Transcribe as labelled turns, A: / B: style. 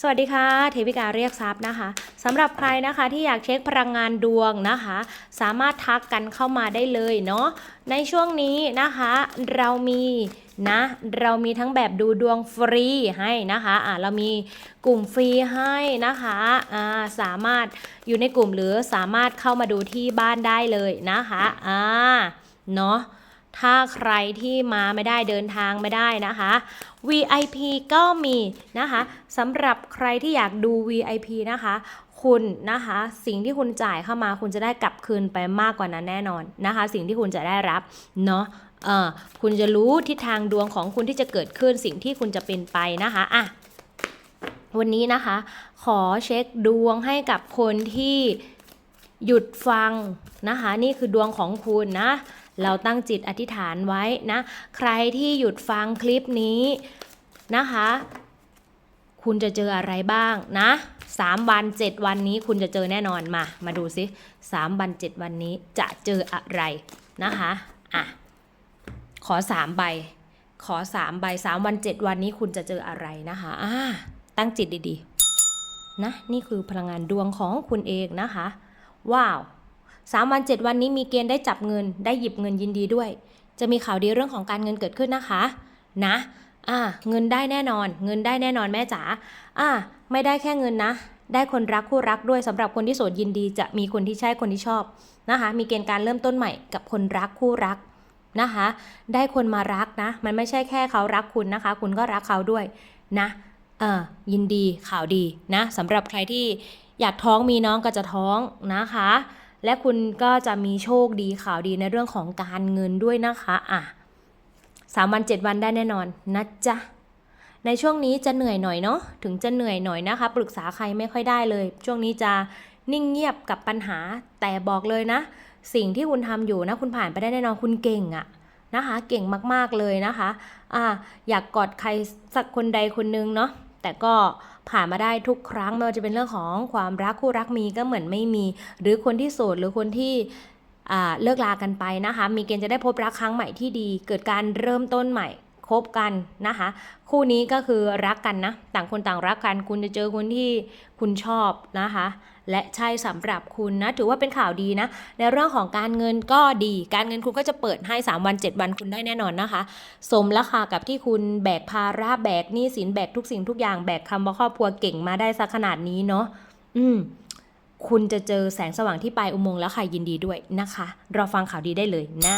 A: สวัสดีค่ะเทวิกาเรียกทรัพย์นะคะสำหรับใครนะคะที่อยากเช็คพลังงานดวงนะคะ สามารถทักกันเข้ามาได้เลยเนาะในช่วงนี้นะคะเรามีนะเรามีทั้งแบบดูดวงฟรีให้นะคะอ่าเรามีกลุ่มฟรีให้นะคะอ่าสามารถอยู่ในกลุ่มหรือสามารถเข้ามาดูที่บ้านได้เลยนะคะอ่าเนาะ ถ้าใครที่มาไม่ได้เดินทางไม่ได้นะคะ VIP ก็มีนะคะสำหรับใครที่อยากดู VIP นะคะ คุณนะคะ สิ่งที่คุณจ่ายเข้ามาคุณจะได้กลับคืนไปมากกว่านั้นแน่นอนนะคะ สิ่งที่คุณจะได้รับเนาะเออคุณจะรู้ทิศทางดวงของคุณที่จะเกิดขึ้นสิ่งที่คุณจะเป็นไปนะคะอะวันนี้นะคะ ขอเช็คดวงให้กับคนที่หยุดฟังนะคะ นี่คือดวงของคุณนะ เราตั้งจิตอธิษฐานไว้นะ ใครที่หยุดฟังคลิปนี้นะคะ คุณจะเจออะไรบ้างนะสามวันเจ็ดวันนี้คุณจะเจอแน่นอนมา มาดูสิสามวันเจ็ดวันนี้จะเจออะไรนะคะอะขอสามใบ ขอสามใบสามวันเจ็ดวันนี้คุณจะเจออะไรนะคะอ่าตั้งจิตดีๆนะนี่คือพลังงานดวงของคุณเองนะคะ ว้าว สามวันเจ็ดวันนี้มีเกณฑ์ได้จับเงิน ได้หยิบเงินยินดีด้วย จะมีข่าวดีเรื่องของการเงินเกิดขึ้นนะคะ นะอ่าเงินได้แน่นอน เงินได้แน่นอนแม่จ๋าอ่าไม่ได้แค่เงินนะ ได้คนรักคู่รักด้วยสำหรับคนที่โสดยินดีจะมีคนที่ใช่คนที่ชอบนะคะ มีเกณฑ์การเริ่มต้นใหม่กับคนรักคู่รักนะคะ ได้คนมารักนะ มันไม่ใช่แค่เขารักคุณนะคะ คุณก็รักเขาด้วยนะเออยินดีข่าวดีนะสำหรับใครที่อยากท้องมีน้องก็จะท้องนะคะ และคุณก็จะมีโชคดีข่าวดีในเรื่องของการเงินด้วยนะคะอะสามวันเจ็ดวันได้แน่นอนนะจ๊ะในช่วงนี้จะเหนื่อยหน่อยเนาะถึงจะเหนื่อยหน่อยนะคะ ปรึกษาใครไม่ค่อยได้เลย ช่วงนี้จะนิ่งเงียบกับปัญหาแต่บอกเลยนะ สิ่งที่คุณทำอยู่นะคุณผ่านไปได้แน่นอนคุณเก่งอะนะคะ เก่งมากๆเลยนะคะอะอยากกอดใครสักคนใดคนนึงเนาะ แต่ก็ผ่านมาได้ทุกครั้งไม่ว่าจะเป็นเรื่องของความรักคู่รักมีก็เหมือนไม่มี หรือคนที่โสดหรือคนที่เลิกลากันไปนะคะ มีเกณฑ์จะได้พบรักครั้งใหม่ที่ดี เกิดการเริ่มต้นใหม่ คบกันนะคะ คู่นี้ก็คือรักกันนะ ต่างคนต่างรักกัน คุณจะเจอคนที่คุณชอบนะคะ และใช่สำหรับคุณนะ ถือว่าเป็นข่าวดีนะ ในเรื่องของการเงินก็ดี การเงินคุณก็จะเปิดให้ 3 วัน 7 วันคุณได้แน่นอนนะคะ สมราคากับที่คุณแบกภาระแบกหนี้สินแบกทุกสิ่งทุกอย่างแบกคำว่าครอบครัวเก่งมาได้สักขนาดนี้เนาะอืมคุณจะเจอแสงสว่างที่ปลายอุโมงค์แล้วค่ะยินดีด้วยนะคะ รอฟังข่าวดีได้เลยนะ